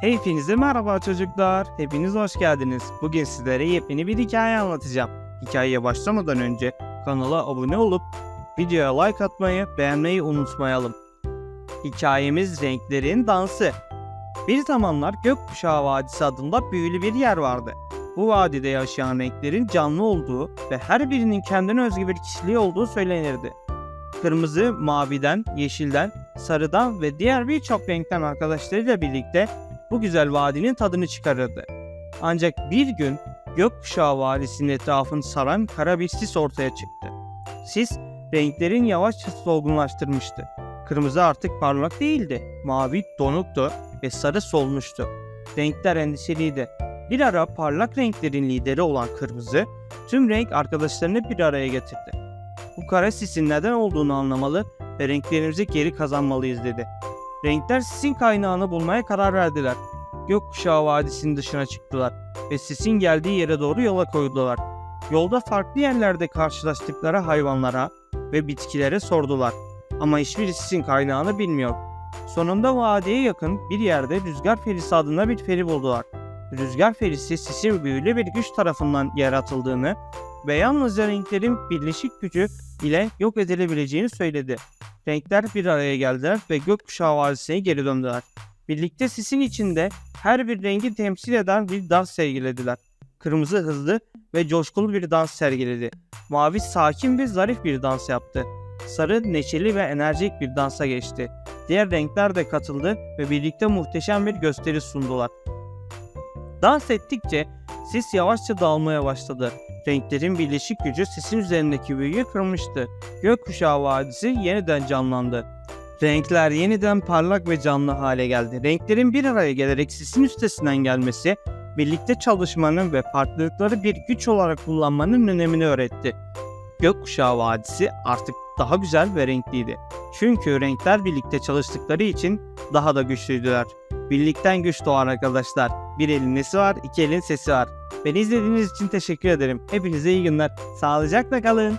Hepinize merhaba çocuklar. Hepiniz hoş geldiniz. Bugün sizlere yepyeni bir hikaye anlatacağım. Hikayeye başlamadan önce kanala abone olup videoya like atmayı, beğenmeyi unutmayalım. Hikayemiz renklerin dansı. Bir zamanlar Gökkuşağı Vadisi adında büyülü bir yer vardı. Bu vadide yaşayan renklerin canlı olduğu ve her birinin kendine özgü bir kişiliği olduğu söylenirdi. Kırmızı, maviden, yeşilden, sarıdan ve diğer birçok renkten arkadaşlarıyla birlikte bu güzel vadinin tadını çıkarırdı. Ancak bir gün Gökkuşağı Vadisi'nin etrafını saran kara bir sis ortaya çıktı. Sis renklerin yavaşça solgunlaştırmıştı. Kırmızı artık parlak değildi. Mavi donuktu ve sarı solmuştu. Renkler endişeliydi. Bir ara parlak renklerin lideri olan kırmızı tüm renk arkadaşlarını bir araya getirdi. Bu kara sisin neden olduğunu anlamalı ve renklerimizi geri kazanmalıyız dedi. Renkler sisin kaynağını bulmaya karar verdiler. Gökkuşağı Vadisi'nin dışına çıktılar ve sisin geldiği yere doğru yola koyuldular. Yolda farklı yerlerde karşılaştıkları hayvanlara ve bitkilere sordular. Ama hiçbiri sisin kaynağını bilmiyor. Sonunda vadiye yakın bir yerde Rüzgar Ferisi adında bir feri buldular. Rüzgar Ferisi sisin büyülü bir güç tarafından yaratıldığını ve yalnızca renklerin birleşik gücü ile yok edilebileceğini söyledi. Renkler bir araya geldiler ve gökkuşağı vadisine geri döndüler. Birlikte sisin içinde her bir rengi temsil eden bir dans sergilediler. Kırmızı hızlı ve coşkulu bir dans sergiledi. Mavi sakin ve zarif bir dans yaptı. Sarı neşeli ve enerjik bir dansa geçti. Diğer renkler de katıldı ve birlikte muhteşem bir gösteri sundular. Dans ettikçe sis yavaşça dağılmaya başladı. Renklerin birleşik gücü sisin üzerindeki büyüyü kırmıştı. Gökkuşağı Vadisi yeniden canlandı. Renkler yeniden parlak ve canlı hale geldi. Renklerin bir araya gelerek sisin üstesinden gelmesi, birlikte çalışmanın ve farklılıkları bir güç olarak kullanmanın önemini öğretti. Gökkuşağı Vadisi artık daha güzel ve renkliydi. Çünkü renkler birlikte çalıştıkları için daha da güçlüydüler. Birlikten güç doğar arkadaşlar. Bir elin nesi var, iki elin sesi var. Beni izlediğiniz için teşekkür ederim. Hepinize iyi günler. Sağlıcakla kalın.